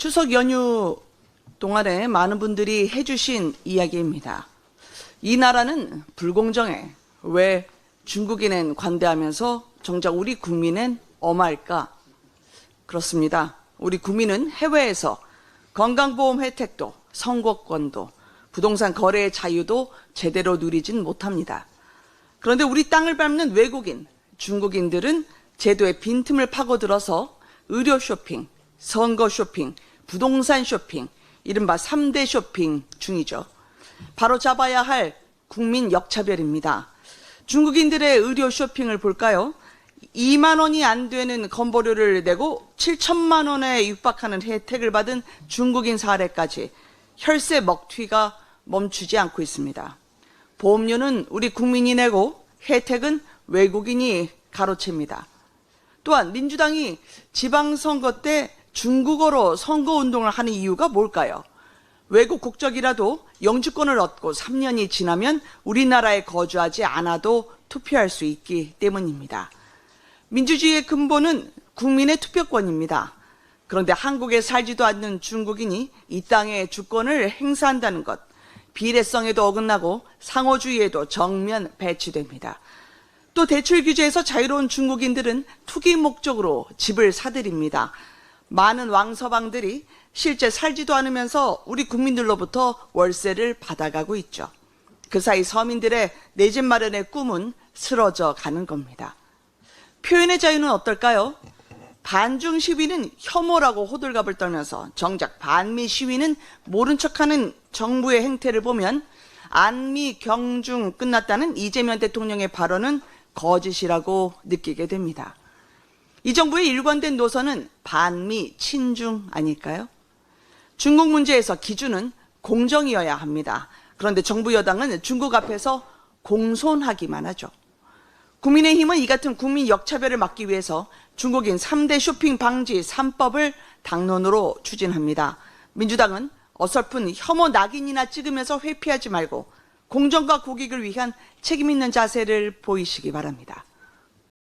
추석 연휴 동안에 많은 분들이 해주신 이야기입니다. 이 나라는 불공정해. 왜 중국인은 관대하면서 정작 우리 국민은 엄할까? 그렇습니다. 우리 국민은 해외에서 건강보험 혜택도, 선거권도, 부동산 거래의 자유도 제대로 누리진 못합니다. 그런데 우리 땅을 밟는 외국인, 중국인들은 제도의 빈틈을 파고들어서 의료 쇼핑, 선거 쇼핑, 부동산 쇼핑, 이른바 3대 쇼핑 중이죠. 바로 잡아야 할 국민 역차별입니다. 중국인들의 의료 쇼핑을 볼까요? 2만 원이 안 되는 건보료를 내고 7천만 원에 육박하는 혜택을 받은 중국인 사례까지 혈세 먹튀가 멈추지 않고 있습니다. 보험료는 우리 국민이 내고 혜택은 외국인이 가로챕니다. 또한 민주당이 지방선거 때 중국어로 선거운동을 하는 이유가 뭘까요? 외국 국적이라도 영주권을 얻고 3년이 지나면 우리나라에 거주하지 않아도 투표할 수 있기 때문입니다. 민주주의의 근본은 국민의 투표권입니다. 그런데 한국에 살지도 않는 중국인이 이 땅의 주권을 행사한다는 것, 비례성에도 어긋나고 상호주의에도 정면 배치됩니다. 또 대출 규제에서 자유로운 중국인들은 투기 목적으로 집을 사들입니다. 많은 왕서방들이 실제 살지도 않으면서 우리 국민들로부터 월세를 받아가고 있죠. 그 사이 서민들의 내 집 마련의 꿈은 쓰러져 가는 겁니다. 표현의 자유는 어떨까요? 반중 시위는 혐오라고 호들갑을 떨면서 정작 반미 시위는 모른 척하는 정부의 행태를 보면 안미 경중 끝났다는 이재명 대통령의 발언은 거짓이라고 느끼게 됩니다. 이 정부의 일관된 노선은 반미 친중 아닐까요? 중국 문제에서 기준은 공정이어야 합니다. 그런데 정부 여당은 중국 앞에서 공손하기만 하죠. 국민의힘은 이 같은 국민 역차별을 막기 위해서 중국인 3대 쇼핑 방지 3법을 당론으로 추진합니다. 민주당은 어설픈 혐오 낙인이나 찍으면서 회피하지 말고 공정과 국익을 위한 책임 있는 자세를 보이시기 바랍니다.